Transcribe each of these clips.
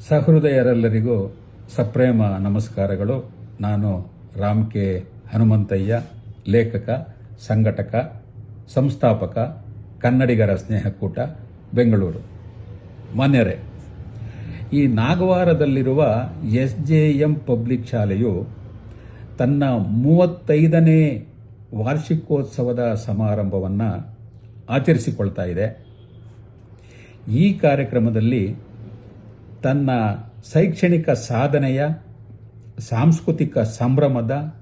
ಸಹೃದಯರೆಲ್ಲರಿಗೂ ಸಪ್ರೇಮ ನಮಸ್ಕಾರಗಳು. ನಾನು ರಾಮ್ ಕೆ ಹನುಮಂತಯ್ಯ, ಲೇಖಕ, ಸಂಘಟಕ, ಸಂಸ್ಥಾಪಕ, ಕನ್ನಡಿಗರ ಸ್ನೇಹಕೂಟ, ಬೆಂಗಳೂರು. ಮಾನ್ಯರೇ, ಈ ನಾಗವಾರದಲ್ಲಿರುವ ಎಸ್ ಜೆ ಎಂ ಪಬ್ಲಿಕ್ ಶಾಲೆಯು ತನ್ನ ಮೂವತ್ತೈದನೇ ವಾರ್ಷಿಕೋತ್ಸವದ ಸಮಾರಂಭವನ್ನು ಆಚರಿಸಿಕೊಳ್ತಾ ಇದೆ. ಈ ಕಾರ್ಯಕ್ರಮದಲ್ಲಿ ತನ್ನ ಶೈಕ್ಷಣಿಕ ಸಾಧನೆಯ, ಸಾಂಸ್ಕೃತಿಕ ಸಂಭ್ರಮದ,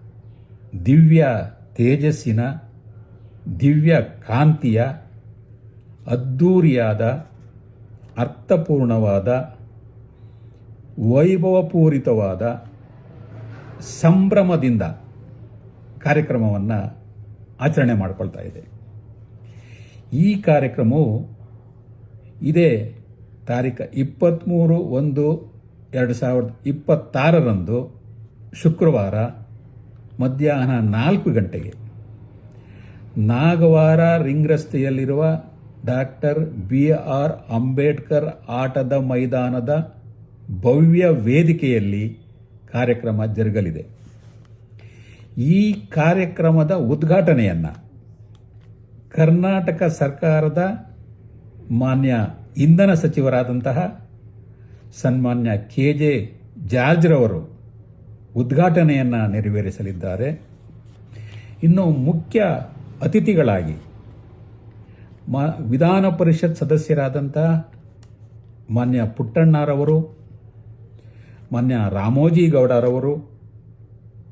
ದಿವ್ಯ ತೇಜಸ್ಸಿನ, ದಿವ್ಯ ಕಾಂತಿಯ ಅದ್ಧೂರಿಯಾದ ಅರ್ಥಪೂರ್ಣವಾದ, ವೈಭವಪೂರಿತವಾದ ಸಂಭ್ರಮದಿಂದ ಕಾರ್ಯಕ್ರಮವನ್ನು ಆಚರಣೆ ಮಾಡಿಕೊಳ್ತಾ ಇದೆ. ಈ ಕಾರ್ಯಕ್ರಮವು ಇದೇ ತಾರೀಕು ಇಪ್ಪತ್ತ್ಮೂರು ಒಂದು ಎರಡು ಸಾವಿರದ ಇಪ್ಪತ್ತಾರರಂದು ಶುಕ್ರವಾರ ಮಧ್ಯಾಹ್ನ ನಾಲ್ಕು ಗಂಟೆಗೆ ನಾಗವಾರ ರಿಂಗ್ ರಸ್ತೆಯಲ್ಲಿರುವ ಡಾಕ್ಟರ್ ಬಿ ಆರ್ ಅಂಬೇಡ್ಕರ್ ಆಟದ ಮೈದಾನದ ಭವ್ಯ ವೇದಿಕೆಯಲ್ಲಿ ಕಾರ್ಯಕ್ರಮ ಜರುಗಲಿದೆ. ಈ ಕಾರ್ಯಕ್ರಮದ ಉದ್ಘಾಟನೆಯನ್ನು ಕರ್ನಾಟಕ ಸರ್ಕಾರದ ಮಾನ್ಯ ಇಂಧನ ಸಚಿವರಾದಂತಹ ಸನ್ಮಾನ್ಯ ಕೆ ಜೆ ಜಾರ್ಜ್ರವರು ಉದ್ಘಾಟನೆಯನ್ನು ನೆರವೇರಿಸಲಿದ್ದಾರೆ. ಇನ್ನು ಮುಖ್ಯ ಅತಿಥಿಗಳಾಗಿ ಮ, ವಿಧಾನ ಪರಿಷತ್ ಸದಸ್ಯರಾದಂತಹ ಮಾನ್ಯ ಪುಟ್ಟಣ್ಣರವರು, ಮಾನ್ಯ ರಾಮೋಜಿ ಗೌಡರವರು,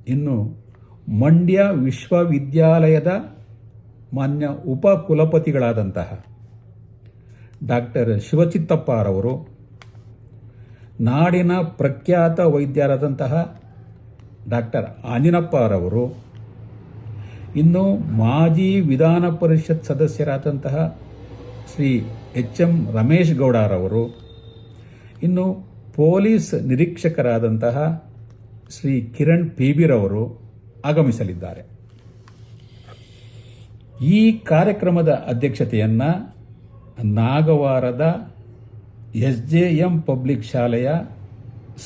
ಇನ್ನು ಮಂಡ್ಯ ವಿಶ್ವವಿದ್ಯಾಲಯದ ಮಾನ್ಯ ಉಪ ಕುಲಪತಿಗಳಾದಂತಹ ಡಾಕ್ಟರ್ ಶಿವಚಿತ್ತಪ್ಪರವರು ನಾಡಿನ ಪ್ರಖ್ಯಾತ ವೈದ್ಯರಾದಂತಹ ಡಾಕ್ಟರ್ ಆಂಜಿನಪ್ಪರವರು ಇನ್ನು ಮಾಜಿ ವಿಧಾನ ಪರಿಷತ್ ಸದಸ್ಯರಾದಂತಹ ಶ್ರೀ ಎಚ್ ಎಂ ರಮೇಶ್ ಗೌಡರವರು, ಇನ್ನು ಪೊಲೀಸ್ ನಿರೀಕ್ಷಕರಾದಂತಹ ಶ್ರೀ ಕಿರಣ್ ಪೀಬಿರವರು ಆಗಮಿಸಲಿದ್ದಾರೆ. ಈ ಕಾರ್ಯಕ್ರಮದ ಅಧ್ಯಕ್ಷತೆಯನ್ನು ನಾಗವಾರದ ಎಸ್ ಜೆ ಎಂ ಪಬ್ಲಿಕ್ ಶಾಲೆಯ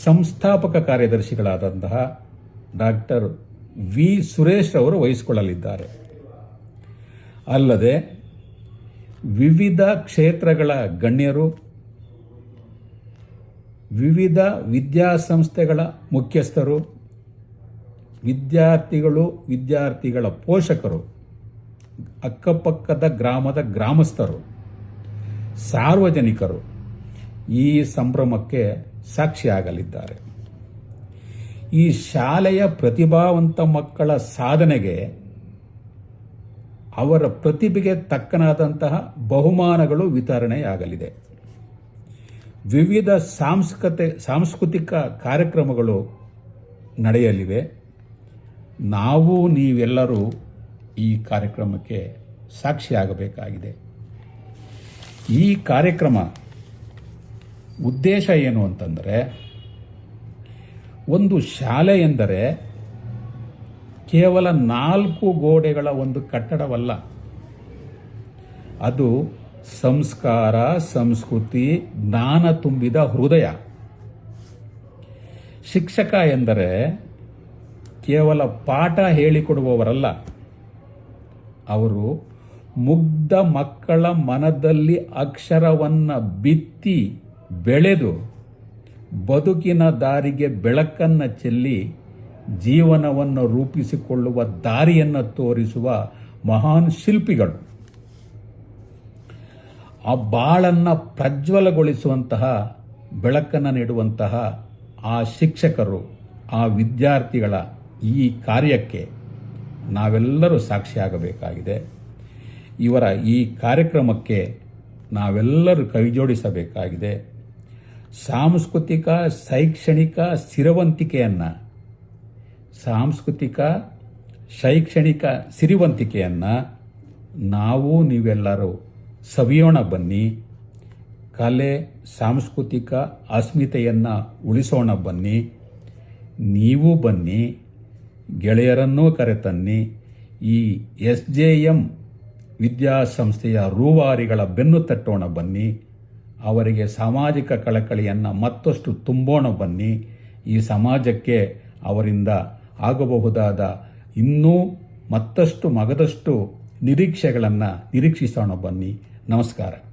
ಸಂಸ್ಥಾಪಕ ಕಾರ್ಯದರ್ಶಿಗಳಾದಂತಹ ಡಾಕ್ಟರ್ ವಿ ಸುರೇಶ್ ಅವರು ವಹಿಸಿಕೊಳ್ಳಲಿದ್ದಾರೆ. ಅಲ್ಲದೆ ವಿವಿಧ ಕ್ಷೇತ್ರಗಳ ಗಣ್ಯರು, ವಿವಿಧ ವಿದ್ಯಾಸಂಸ್ಥೆಗಳ ಮುಖ್ಯಸ್ಥರು, ವಿದ್ಯಾರ್ಥಿಗಳು, ವಿದ್ಯಾರ್ಥಿಗಳ ಪೋಷಕರು, ಅಕ್ಕಪಕ್ಕದ ಗ್ರಾಮದ ಗ್ರಾಮಸ್ಥರು ಸಾರ್ವಜನಿಕರು ಈ ಸಂಭ್ರಮಕ್ಕೆ ಸಾಕ್ಷಿಯಾಗಲಿದ್ದಾರೆ. ಈ ಶಾಲೆಯ ಪ್ರತಿಭಾವಂತ ಮಕ್ಕಳ ಸಾಧನೆಗೆ ಅವರ ಪ್ರತಿಭೆಗೆ ತಕ್ಕನಾದಂತಹ ಬಹುಮಾನಗಳು ವಿತರಣೆಯಾಗಲಿದೆ. ವಿವಿಧ ಸಾಂಸ್ಕೃತಿಕ ಸಾಂಸ್ಕೃತಿಕ ಕಾರ್ಯಕ್ರಮಗಳು ನಡೆಯಲಿವೆ. ನಾವು ನೀವೆಲ್ಲರೂ ಈ ಕಾರ್ಯಕ್ರಮಕ್ಕೆ ಸಾಕ್ಷಿಯಾಗಬೇಕಾಗಿದೆ. ಈ ಕಾರ್ಯಕ್ರಮ ಉದ್ದೇಶ ಏನು ಅಂತಂದರೆ, ಒಂದು ಶಾಲೆ ಎಂದರೆ ಕೇವಲ ನಾಲ್ಕು ಗೋಡೆಗಳ ಒಂದು ಕಟ್ಟಡವಲ್ಲ. ಅದು ಸಂಸ್ಕಾರ, ಸಂಸ್ಕೃತಿ, ಜ್ಞಾನ ತುಂಬಿದ ಹೃದಯ. ಶಿಕ್ಷಕ ಎಂದರೆ ಕೇವಲ ಪಾಠ ಹೇಳಿಕೊಡುವವರಲ್ಲ. ಅವರು ಮುಗ್ಧ ಮಕ್ಕಳ ಮನದಲ್ಲಿ ಅಕ್ಷರವನ್ನು ಬಿತ್ತಿ ಬೆಳೆದು ಬದುಕಿನ ದಾರಿಗೆ ಬೆಳಕನ್ನು ಚೆಲ್ಲಿ ಜೀವನವನ್ನು ರೂಪಿಸಿಕೊಳ್ಳುವ ದಾರಿಯನ್ನು ತೋರಿಸುವ ಮಹಾನ್ ಶಿಲ್ಪಿಗಳು. ಆ ಬಾಳನ್ನು ಪ್ರಜ್ವಲಗೊಳಿಸುವಂತಹ, ಬೆಳಕನ್ನು ನೀಡುವಂತಹ ಆ ಶಿಕ್ಷಕರು, ಆ ವಿದ್ಯಾರ್ಥಿಗಳ ಈ ಕಾರ್ಯಕ್ಕೆ ನಾವೆಲ್ಲರೂ ಸಾಕ್ಷಿಯಾಗಬೇಕಾಗಿದೆ. ಇವರ ಈ ಕಾರ್ಯಕ್ರಮಕ್ಕೆ ನಾವೆಲ್ಲರೂ ಕೈಜೋಡಿಸಬೇಕಾಗಿದೆ. ಸಾಂಸ್ಕೃತಿಕ, ಶೈಕ್ಷಣಿಕ ಸ್ಥಿರವಂತಿಕೆಯನ್ನು ಸಾಂಸ್ಕೃತಿಕ, ಶೈಕ್ಷಣಿಕ ಸಿರಿವಂತಿಕೆಯನ್ನು ನಾವು ನೀವೆಲ್ಲರೂ ಸವಿಯೋಣ ಬನ್ನಿ. ಕಲೆ, ಸಾಂಸ್ಕೃತಿಕ ಅಸ್ಮಿತೆಯನ್ನು ಉಳಿಸೋಣ ಬನ್ನಿ. ನೀವು ಬನ್ನಿ, ಗೆಳೆಯರನ್ನೂ ಕರೆತನ್ನಿ. ಈ ಎಸ್ ಜೆ ಎಂ ವಿದ್ಯಾಸಂಸ್ಥೆಯ ರೂವಾರಿಗಳ ಬೆನ್ನು ತಟ್ಟೋಣ ಬನ್ನಿ. ಅವರಿಗೆ ಸಾಮಾಜಿಕ ಕಳಕಳಿಯನ್ನು ಮತ್ತಷ್ಟು ತುಂಬೋಣ ಬನ್ನಿ. ಈ ಸಮಾಜಕ್ಕೆ ಅವರಿಂದ ಆಗಬಹುದಾದ ಇನ್ನೂ ಮತ್ತಷ್ಟು ಮಗದಷ್ಟು ನಿರೀಕ್ಷೆಗಳನ್ನು ನಿರೀಕ್ಷಿಸೋಣ ಬನ್ನಿ. ನಮಸ್ಕಾರ.